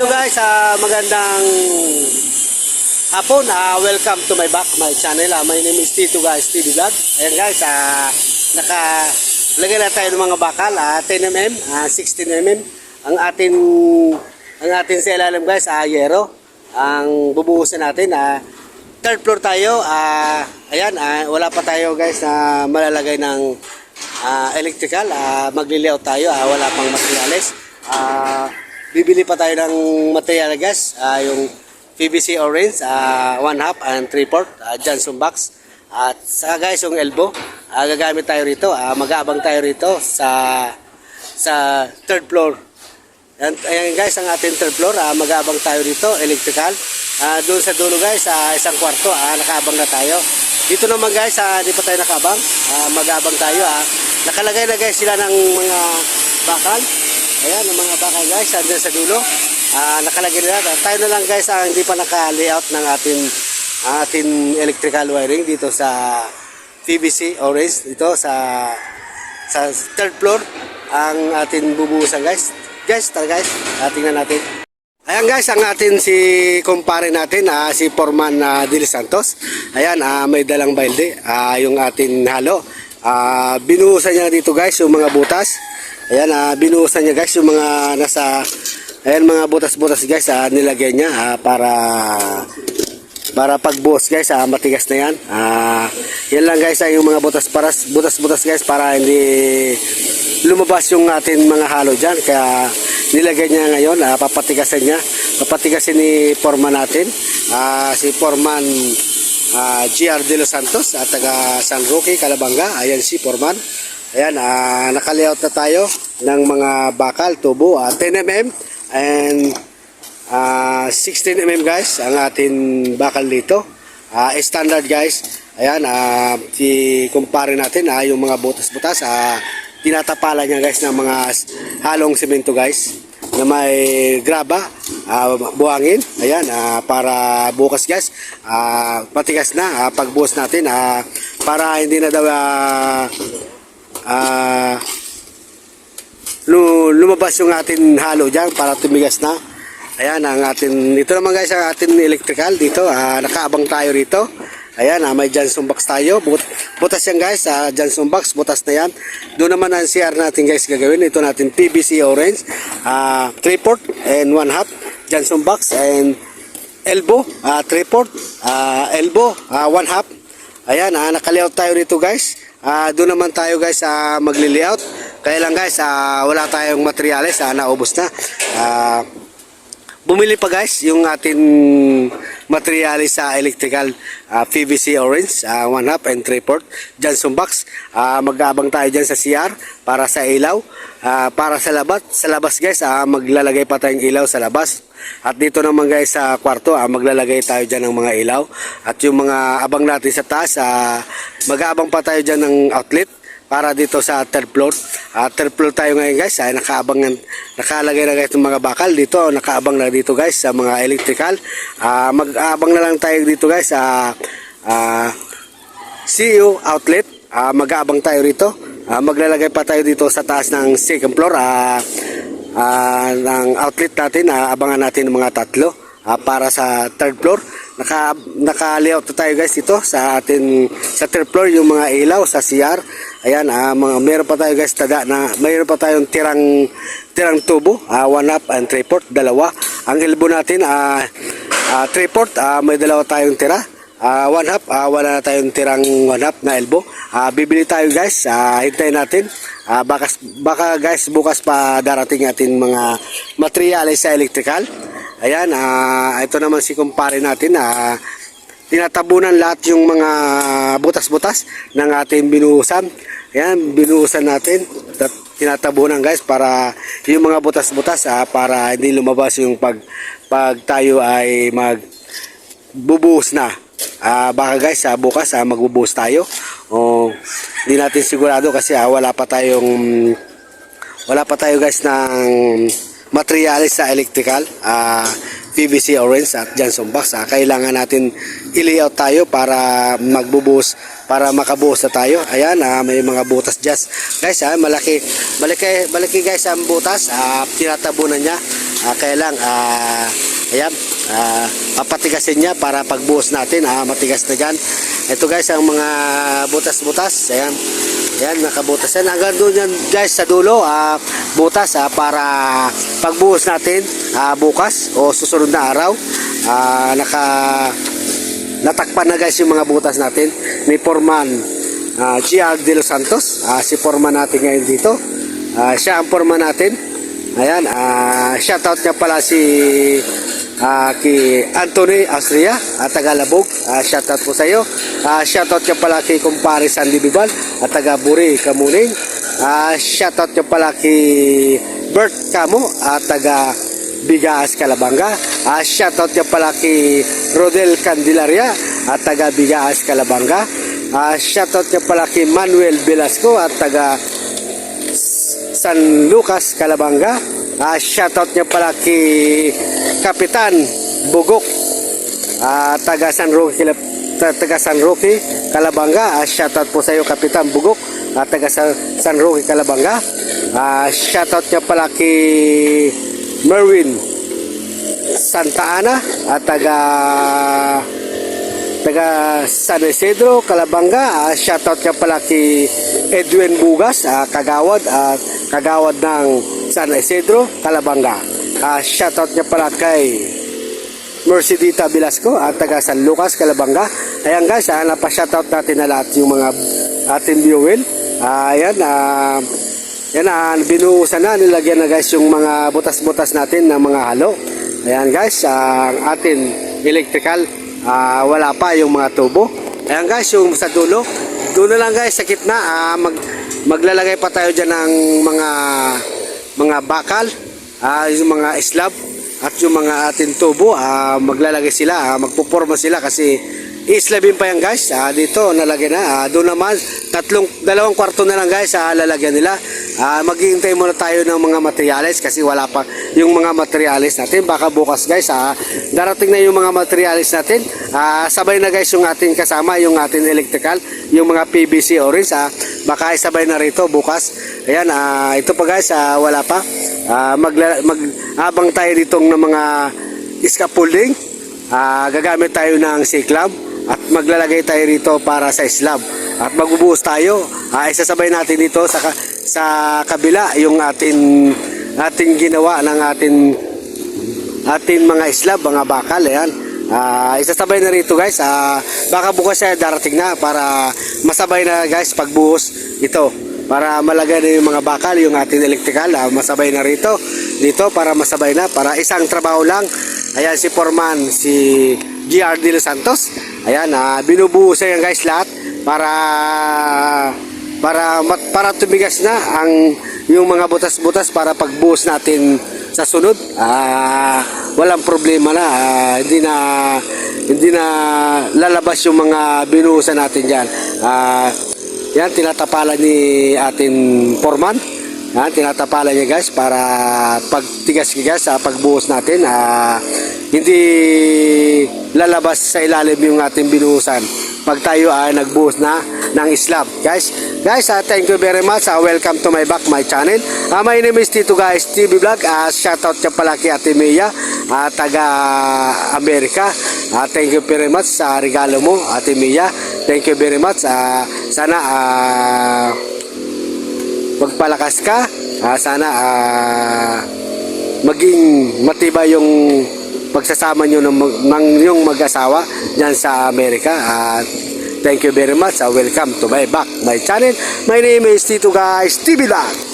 Hello guys, ah, magandang hapon. Ah, welcome to my back, my channel. Ah, my name is Tito guys, TV Vlog. Ayan guys, ah, naka lagay na tayo ng mga bakal, ah, 10mm, ah, 16mm. Ang atin ang atin sa ilalim guys, ah, yero. Ang bubuhusan natin, ah, third floor tayo. Ah, ayan, ah, wala pa tayo guys na malalagay ng ah, electrical. Ah, magli-layout tayo, ah, wala pang materials. Ah, bibili pa tayo ng material guys, ah, yung PVC orange, ah, one half and three fourth, ah, Johnson box. At sa guys yung elbow, ah, gagamit tayo rito, ah, mag-aabang tayo rito sa sa third floor. Ayan, ayan guys, ang ating third floor, ah, mag-aabang tayo rito, electrical. Ah, doon sa dulo guys, sa isang kwarto, ah, nakaabang na tayo. Dito naman guys, ah, di pa tayo nakabang, ah, mag-aabang tayo. Ah. Nakalagay na guys sila ng mga bakal. Ayan, ang mga bakal guys, andyan sa dulo. Ah, nakalagay na natin. Tayo na lang guys, ang hindi pa naka-layout ng ating, ating electrical wiring dito sa PVC orange, dito sa sa third floor ang ating bubuhusan guys. Guys, tara guys, ah, tingnan natin. Ayan guys, ang atin si kumpare natin, ah, si Forman uh, Dil Santos. Ayan, ah, may dalang balde, ah, yung atin halo. Ah, binuhusan niya dito guys yung mga butas. Ayan, ah, binuhusan niya guys yung mga nasa Ayan mga butas-butas guys, ah, nilagay niya ah, para para pagbuhos guys, ah, matigas na yan. Ah, yan lang guys, ah, yung mga butas paras, butas-butas guys para hindi lumabas yung atin mga halo dyan. Kaya nilagay niya ngayon, ah, papatigasan niya. Papatigasin ni Foreman natin. Ah, si Foreman ah, GR De Los Santos at taga San Roque, Calabanga. Ayan si Foreman. Ayan, ah, nakalayout na tayo ng mga bakal, tubo, ah, 10mm and Ah, 16 mm guys ang atin bakal dito. Ah, standard guys. Ayan, ah, si kumpare natin ah, yung mga butas-butas ah, tinatapalan niya guys ng mga halong semento guys na may graba, ah, buhangin. Ayan, ah, para bukas guys, ah, patigas na ah, pagbuhos natin ah, para hindi na daw ah, lu- lumabas yung atin halo dyan para tumigas na. Ayan ang atin, ito naman guys ang atin electrical dito, ah, nakaabang tayo rito. Ayan, ah, may Johnson box tayo. But, butas yan guys, ah, Johnson box, butas na yan. Doon naman ang CR natin guys gagawin. Ito natin PVC orange, ah, 3 port and 1 half Johnson box and elbow, ah, 3 port, ah, elbow, 1 half. Ayan, ah, nakalayout tayo rito guys. Ah, doon naman tayo guys sa magli-layout. Kaya lang guys, ah, wala tayong materials, ah, naubos na. Ah, bumili pa guys yung atin materialis sa electrical ah, PVC orange, ah, one half and three port Johnson box. Ah, mag-aabang tayo dyan sa CR para sa ilaw. Ah, para sa labas, sa labas guys, ah, maglalagay pa tayong ilaw sa labas. At dito naman guys sa kwarto, ah, maglalagay tayo dyan ng mga ilaw. At yung mga abang natin sa taas, ah, mag-aabang pa tayo dyan ng outlet para dito sa third floor. Uh, third floor tayo ngayon guys. Ay nakaabang ng- nakalagay na guys ng mga bakal dito. Nakaabang na dito guys sa mga electrical. Ah, mag-aabang na lang tayo dito guys sa ah, CU outlet. Ah, mag-aabang tayo rito. Ah, maglalagay pa tayo dito sa taas ng second floor. Ah, ah, ng outlet natin. Ah, abangan natin mga tatlo ah, para sa third floor. Naka naka-layout na tayo guys dito sa atin sa third floor yung mga ilaw sa CR. Ayan, ah, mga, meron pa tayo guys tada na mayroon pa tayong tirang tirang tubo, ah, one up and three port, dalawa. Ang elbow natin ah ah, three ah, may dalawa tayong tira. Ah, one half, ah, wala na tayong tirang one half na elbow. Ah, bibili tayo guys, ah, hintayin natin. Ah, baka, baka guys bukas pa darating atin mga materyales sa electrical. Ayan, ah, ito naman si kumpare natin na tinatabunan lahat yung mga butas-butas ng ating binuhusan. Ayan, binuhusan natin. At tinatabunan guys para yung mga butas-butas ah, para hindi lumabas yung pag pag tayo ay mag bubuhos na. Ah, baka guys, ah, bukas ah, magbubuhos tayo. O hindi natin sigurado kasi ah, wala pa tayong wala pa tayo guys ng materials sa electrical. Ah, PVC orange at Johnson box. Ah, kailangan natin i-layout tayo para magbubuhos para makabuhos na tayo. Ayan, ah, may mga butas dyan. Guys, ah, malaki, malaki, malaki guys ang butas. Ah, tinatabunan niya. Ah, kaya lang, ah, ayan, ah, papatigasin niya para pagbuhos natin. Ah, matigas na dyan. Ito guys, ang mga butas-butas. Ayan. Ayan, nakabutas yan. Hanggang doon yan guys sa dulo, ah, butas ah, para pagbuhos natin ah, bukas o susunod na araw. Ah, naka natakpan na guys yung mga butas natin. May foreman ah, GR De Los Santos. Ah, si foreman natin ngayon dito. Ah, siya ang foreman natin. Ayan, ah, shoutout niya pala si ah, kay Anthony Austria at Tagalabog. Ah, shoutout po sa iyo. Ah, shoutout niya pala kay kumpare Sandy Bibal at taga Buri Kamuning. Ah, shoutout niya pala kay Bert Camo at taga Bigaas Calabanga. Ah, shoutout niya pala kay Rodel Candelaria at taga Bigaas Calabanga. Ah, shoutout niya pala kay Manuel Velasco at taga San Lucas, Calabanga. Ah, shoutout niya pala kay Kapitan Bugok, ah, taga San Roque, taga San Roque, Calabanga. Ah, shoutout po sa iyo Kapitan Bugok, ah, taga San, Roque, Calabanga. Ah, shoutout niya pala kay Merwin Santa Ana at taga taga San Isidro, Calabanga. Ah, shoutout ka pala kay Edwin Bugas, ah, kagawad at kagawad ng San Isidro, Calabanga. Ah, shoutout niya pala kay Mercedita Velasco at taga San Lucas, Calabanga. Ayan guys, ah, napashoutout natin na lahat yung mga ating viewin. Ah, ayan, ah, yan na, binuhusan na, nilagyan na guys yung mga butas-butas natin ng mga halo. Ayan guys, ah, ang atin electrical, ah, wala pa yung mga tubo. Ayan guys, yung sa dulo, na lang guys sa gitna, ah, mag, maglalagay pa tayo dyan ng mga mga bakal, ah, yung mga slab at yung mga ating tubo, ah, maglalagay sila, ah, magpuporma sila kasi islabin pa yan guys. Ah, dito nalagyan na. Ah, doon naman tatlong dalawang kwarto na lang guys ah, lalagyan nila. Ah, maghihintay muna tayo ng mga materials kasi wala pa yung mga materials natin. Baka bukas guys ah, darating na yung mga materials natin. Ah, sabay na guys yung ating kasama, yung ating electrical, yung mga PVC orange ah, baka isabay na rito bukas. Ayan, ah, ito pa guys, ah, wala pa. Ah, magla- mag habang tayo ditong ng mga scaffolding, ah, gagamit tayo ng C-club at maglalagay tayo rito para sa slab. At magbubuhos tayo. Ah, isasabay natin dito sa sa kabila yung atin ating ginawa ng atin atin mga slab mga bakal. Ayan. Ah, isasabay na rito guys. Ah, baka bukas ay darating na para masabay na guys pagbuhos ito para malagay na yung mga bakal yung ating electrical ah, masabay na rito dito para masabay na para isang trabaho lang. Ayan si Foreman si GR De Los Santos. Ayan ah, binubuhos yan guys lahat para para para tumigas na ang yung mga butas-butas para pagbuhos natin sa sunod. Ah walang problema na ah, hindi na hindi na lalabas yung mga binuhusan natin diyan ah yan tinatapalan ni atin foreman. Yan tinatapalan niya guys para pagtigas-tigas sa pagbuhos natin ah hindi lalabas sa ilalim yung ating binuhusan. Pag tayo ay nagbuhos na ng slab guys. Guys ah, thank you very much Ah, welcome to my back my channel. Ah, my name is Tito guys TV Vlog. Ah, shoutout ka pala kay Ate Mia ah, taga Amerika. Ah, thank you very much sa regalo mo Ate Mia thank you very much Ah, sana ah, magpalakas ka Ah, sana ah, maging matibay yung pagsasama nyo ng, ng yung mag-asawa dyan sa Amerika. At thank you very much. Uh, welcome to my back, my channel. My name is Tito Guys TV Vlog.